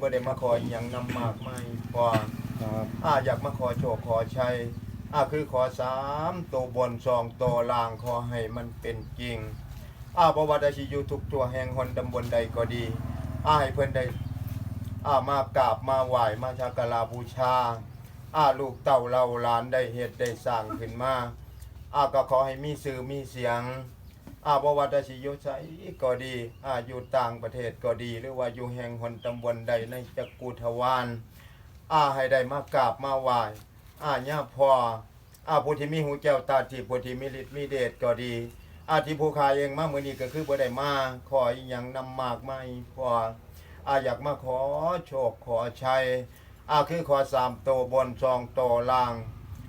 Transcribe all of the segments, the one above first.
บ่ได้มาขออหยังนำมากไม่พอครับอ่าอยากมาขอโชคขอชัยอาคือขอสามตัวบนสองตัวล่างขอให้มันเป็นจริงอ่าบ่ว่าได้สิอยู่ทุกตัวแห่งหนตำบลใดก็ดีอาให้เพิ่นได้อามากราบมาไหว้มาชักการะบูชาอาลูกเต่าเราหลานได้เฮ็ดได้สร้างขึ้นมาอาก็ขอให้มีสื่อมีเสียง อาบวัดสิโยไสก็ดีอาอยู่ต่างประเทศก็ดี หรือว่าอยู่แห่งหนตำบลใดในจักกุทวานอาให้ได้มากราบมาไหว้อาญาพออาผู้ที่มีหูแก้วตาทิพย์ผู้ที่มีฤทธิ์มีเดชก็ดี อาที่ผู้ขายเองมามื้อนี้ก็คือบ่ได้มาขออีหยังนำมากไม่พออาอยากมาขอโชคขอชัยอาคือขอสามโตบนสองโตล่าง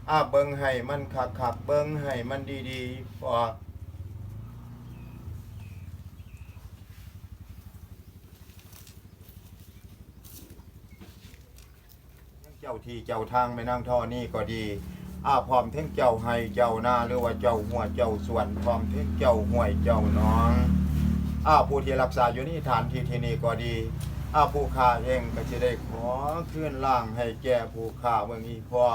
อาเบิ่งให้มันคักๆเบิ่งให้มันดีๆพอ เจ้าที่เจ้าทางแม่นางท่อนี่ก็ดีอาพร้อมเท่งเจ้าให้เจ้านาหรือว่าเจ้าหัวเจ้าส่วนพร้อมเท่งเจ้าห่วยเจ้าน้องอาผู้ที่รักษาอยู่นี่ฐานที่ที่นี่ก็ดีอาผู้ข่าเองก็จะได้ขอขึ้นล่างให้แก่ผู้ข่าเมืองอีพอ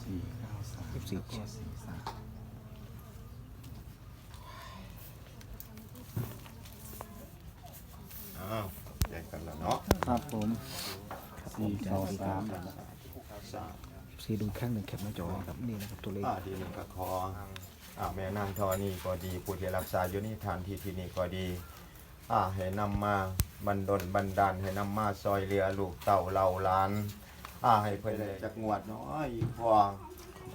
สี่เก้า สามสี่เจ็ดสี่สามอ้าวแจกกันแล้วเนาะครับผมสี่เก้าสามสามสี่ดูข้างหนึ่งแคปหน้าจอนะครับนี่นะครับตัวเลขอ่าดีนี่ก็ขออ่าแม่นางทอนี่ก็ดีผู้ที่รักษาอยู่นี่ฐานที่ที่นี่ก็ดีอ่าให้นำมาบันดลบันดาลให้นำมาซอยเรือลูกเต่าเหล่าหลานอ่าให้เพิ่นได้จักงวดน้อยอีพอ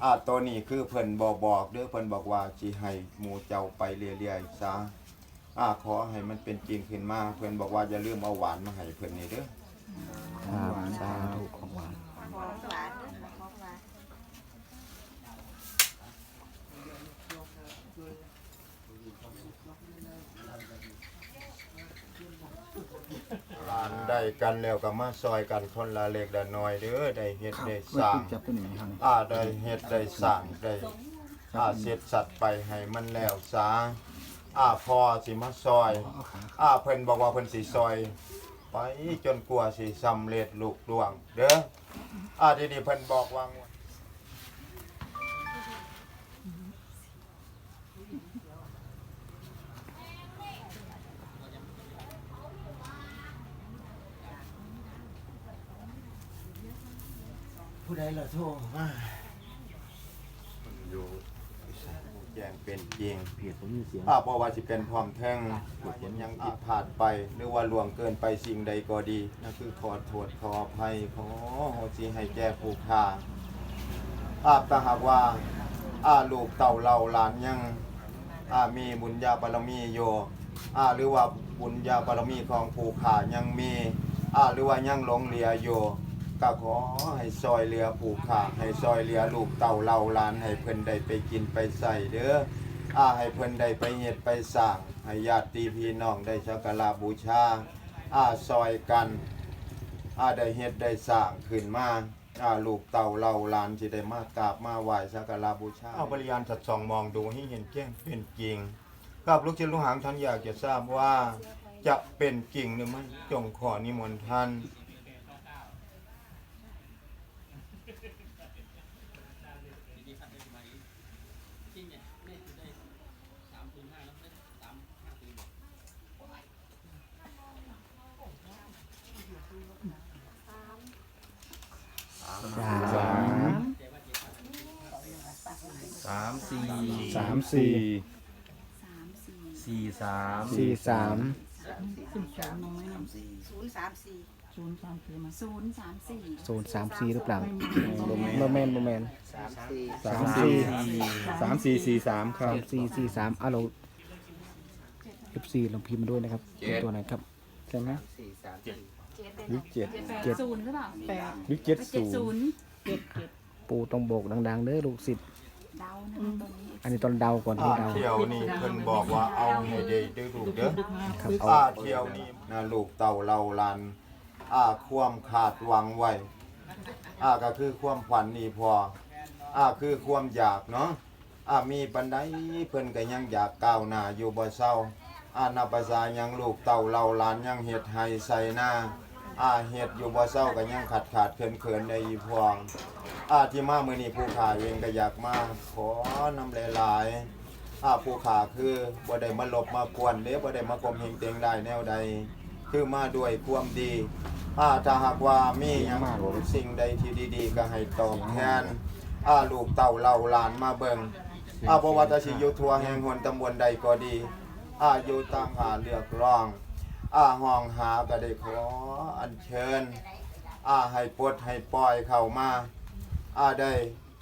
อ่าตัวนี้คือเพิ่นบ่บอกเด้อเพิ่นบอกว่าสิให้หมู่เจ้าไปเรื่อยๆซะอ่าขอให้มันเป็นจริงขึ้นมาเพิ่นบอกว่าอย่าลืมเอาหวานมาให้เพิ่นนี่เด้อ ครับสาธุของหวาน ของหวานของหวาน หลาน ได้กันแล้วก็มาซอยกันคนละเล็กละน้อยเด้อได้เฮ็ดได้สร้าง จับตัวหนึ่งครับอ่าได้เฮ็ดได้สร้างได้อ่าเสร็จสัตว์ไปให้มันแล้วซะอ่าพอสิมาซอย เอาขาอ่าเพิ่นบอกว่าเพิ่นสิซอย ไปจนกลัวาสิสำเร็จลุกล่วง เด้ออ่าทีนี้เพิ่นบอกว่า ผู้ใดล่ะโทรมาอยู่แจ้งเป็นจริงเพียรผมมีเสียงอาเพราะว่าสิเป็นพร้อมแท่งเห็นหยังผิดพลาดไป หรือว่าล่วงเกินไปสิ่งใดก็ดีนั่นคือขอโทษขออภัยขอโหสิให้แก่ผู้ค่าอาถ้าหากว่าอาลูกเต่าเราหลานยังอามีบุญญาบารมีโยอาหรือว่าบุญญาบารมีของผู้ค่ายังมีอาหรือว่ายังหลงเหลือโย ก็ขอให้ซอยเหลือผู้ค่าให้ซอยเหลือลูกเต่าเราหลานให้เพิ่นได้ไปกินไปใส่เด้ออาให้เพิ่นได้ไปเฮ็ดไปสร้างให้ญาติพี่น้องได้สักการะบูชาอาซอยกันอาได้เฮ็ดได้สร้างขึ้นมาอาลูกเต่าเราหลานสิได้มากราบมาไหว้สักการะบูชาเอาบริยานสัดส่องมองดูให้เห็นแจ้งเป็นจริงกับลูกศิษย์ลูกหางท่านอยากจะทราบว่าจะเป็นจริงหรือไม่จงขอนิมนต์ท่าน สาม สาม สี่สามสี่สี่สามสี่สามสิบสามน้อยหนึ่งศูนย์สามสี่ศูนย์สามสี่มาศูนย์สามสี่ศูนย์สามสี่หรือเปล่าไม่มีโมเมนต์โมเมนต์สามสามสี่สี่สามสี่สี่สามครัสาบมสี่สี่สามอะเราเอฟซีลองพิมพ์มาด้วยนะครับเป็นตัวไหนครับใช่ไหมเจ็ดเลยวิกเจ็ดแปดศูนย์หรือเปล่าแปดวิกเจ็ดเจ็ดศูศูนนย์ย์เจ็ดเจ็ดปูต้องโบกดังๆเด้อลูกศิษย์ เดานะคะตอนนี้อันนี้ตอนเดาก่อนที่อาเดา เที่ยวนี้เพิ่นบอกว่าเอาให้ได้ดื้อลูกเด้อครับเอาอาเที่ยวนี้นะลูกเต่าเราลานอาความขาดหวังไว้อาก็คือความฝันนี่พออาคือความอยากเนาะอามีปันไดเพิ่นก็ยังอยากก้าวหน้าอยู่บ่เศร้าอานับภาษายังลูกเต่าเราลานยังเฮ็ดให้ใส่หน้า อาเฮ็ดอยู่บ่เศร้าก็ยังขาดขาดเขินเขินในอีพวงอาที่มามื้อนี้ผู้ขาเองก็อยากมาขอนำหลายๆอาผู้ขาคือบ่ได้มาหลบมากวนเด้บ่ได้มาข่มเหงเตียงได้แนวใด คือมาด้วยความดีอาถ้าหากว่ามีหยังสิ่งใดที่ดีๆ ก็ให้ตอบแทนอาลูกเต่าเหล่าหลานมาเบิ่งอาบ่ว่าจะสิอยู่ทั่วแห่งหนตำบลใดก็ดีอาอยู่ต่างหาเลือกรอง อาห้องหาก็ได้ขออัญเชิญ อาให้ปลดให้ปล่อยเข้ามา อาได้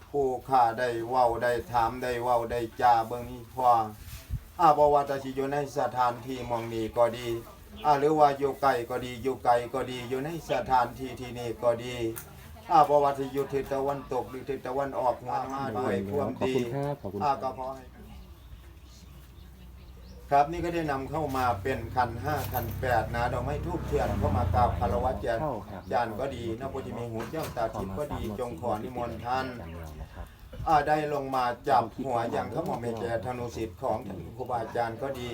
ผู้ข้าได้เว้าได้ถามได้เว้าได้จาเบิ่งนี้พออาบ่ว่าจะสิอยู่ในสถานที่หมองนี้ก็ดีอาหรือว่าอยู่ไกลก็ดีอยู่ไกลก็ดีอยู่ในสถานที่ที่นี่ก็ดีอาบ่ว่าจะอยู่ทิศตะวันตกหรือทิศตะวันออกมามาด้วยความขอบดีคุณครับขอบคุณอาก็ขอให้ ครับนี่ก็ได้นำเข้ามาเป็นคันห้าคันแปดนะดอกไม้ทูบเทียนเข้ามากราบคารวะแจกเข้าครับ จานก็ดีนะพุทธิมีหูเจ้าตาทิพย์ก็ดีจงขอนิมนต์ท่านอาได้ลงมาจับหัวอย่างเขาหมอมให้แก่ธนุสิทธิ์ของท่านครูบาอาจารย์ก็ดี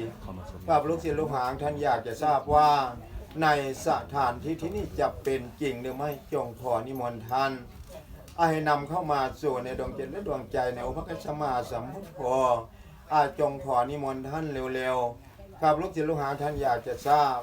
กับลูกศิษย์ลูกหางท่านอยากจะทราบว่า ในสถานที่ที่นี่จะเป็นจริงหรือไม่จงขอนิมนต์ท่านอาให้นำเข้ามาสู่ในดวงจิตและดวงใจในอุปกัสมาสัมพุทโธ อาจงขอนิมนต์ท่านเร็วๆครับลูกศิษย์ลูกหาท่านอยากจะทราบ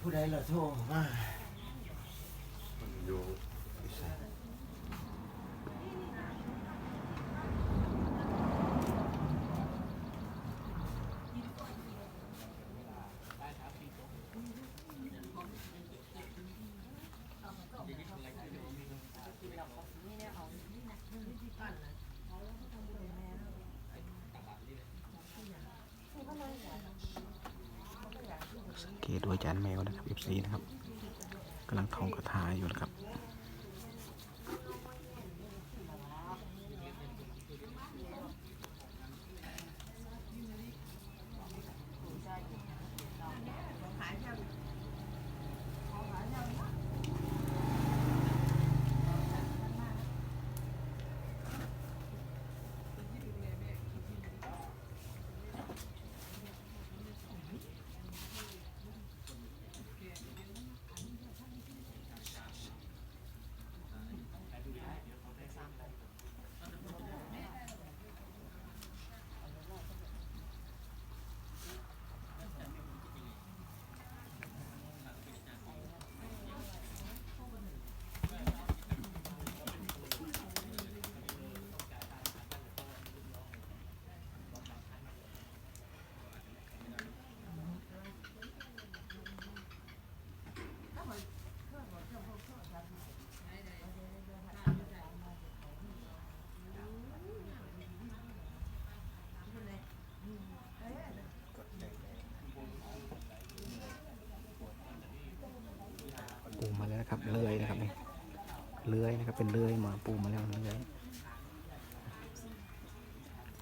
ผู้ใดละโทรมา ดูอาจานแมวนะครับ FC นะครับกำลังท่องคาถาอยู่นะครับ นะครับเลื่อยนะครับนี่เลื่อยนะครับเป็นเลื่อยมาปูมาแล้วเลื่อย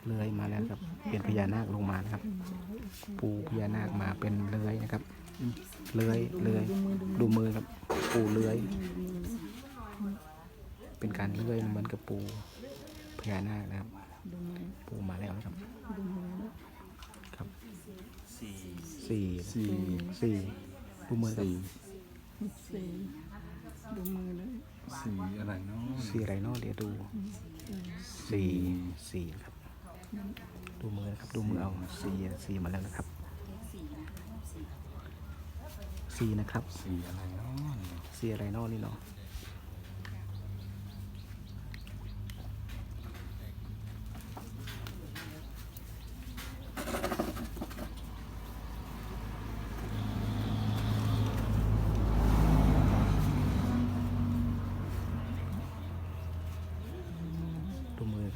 เลื่อยมาแล้วครับเป็นพญานาคลงมานะครับ ปูพญานาคมาเป็นเลื่อยนะครับเลื่อยเลื่อยดูมือครับปูเลื่อย เป็นการเลื่อยเหมือนกับปูพญานาคนะครับ ปูมาแล้วนะครับครับสี่สี่สี่สี่ดูมือครับ สี่สี่ดูมือเลยสี่อะไรเนาะสี่อะไรเนาะเดี๋ยวดูสี่สี่ครับ ดูมือนะครับดูมือเอาสี่สี่มาแล้วนะครับสี่นะครับสี่อะไรเนาะสี่อะไรเนาะนี่เนาะ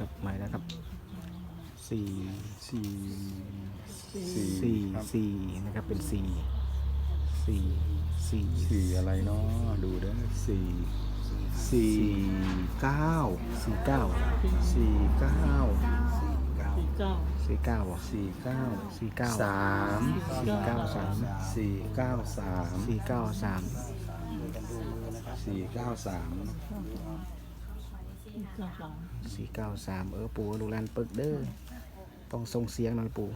ครับใหม่แล้วครับ สี่สี่สี่ครับสี่นะครับเป็นสี่สี่สี่สี่อะไรเนาะดูเด้อสี่สี่เก้าสี่เก้าสี่เก้าสี่เก้าสี่เก้าอะสี่เก้าสี่เก้าสามสี่เก้าสามสี่เก้าสามสี่เก้าสามสี่เก้าสาม สี่เก้าสามสี่เก้าสามเออปู่ลูกหลานปึกเด้อต้องส่งเสียงหน่อยปู่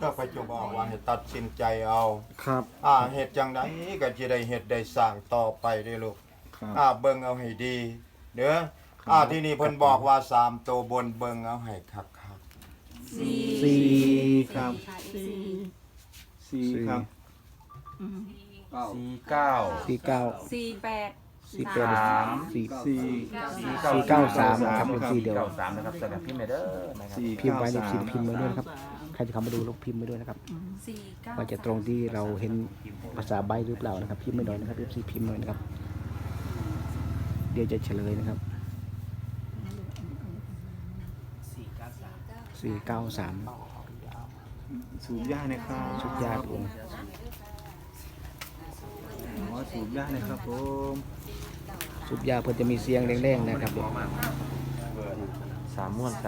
ก็ไปจะบอกว่าให้ตัดสินใจเอา ครับ อ่าเฮ็ดจังไดก็จะได้เฮ็ดได้สร้างต่อไปเด้อลูก ครับ อ่าเบิ่งเอาให้ดี เด้อ อ่าที่นี่เพิ่นบอกว่าสามตัวบนเบิ่งเอาให้คักสี่ครับสี่สี่ครับอืมสี่เก้าสี่เก้าสี่แปด สี่แปดสามสี่สี่สี่เก้าสามครับเป็นสี่เดียวเก้าสามนะครับสำหรับพี่เมเดอร์นะครับสี่ พิมพ์ไว้เก้าในสาขีดมพิมพ์ไว้ด้วยนะครับใครจะเข้ามาดูลบพิมพ์ไว้ด้วยนะครับสี่เก้าว่าจะตรงที่เราเห็นภาษาใบหรือเปล่านะครับ พิมพ์ไม่น้อยนะครับพีพิมพ์หน่อยนะครับ เดี๋ยวจะเฉลยนะครับสี่เก้าสามสูบยานะครับชุดยาผมอ๋อสูบยานะครับผม ชุดยาเพื่อจะมีเสียงแรงๆนะครับ สามม้วนสาม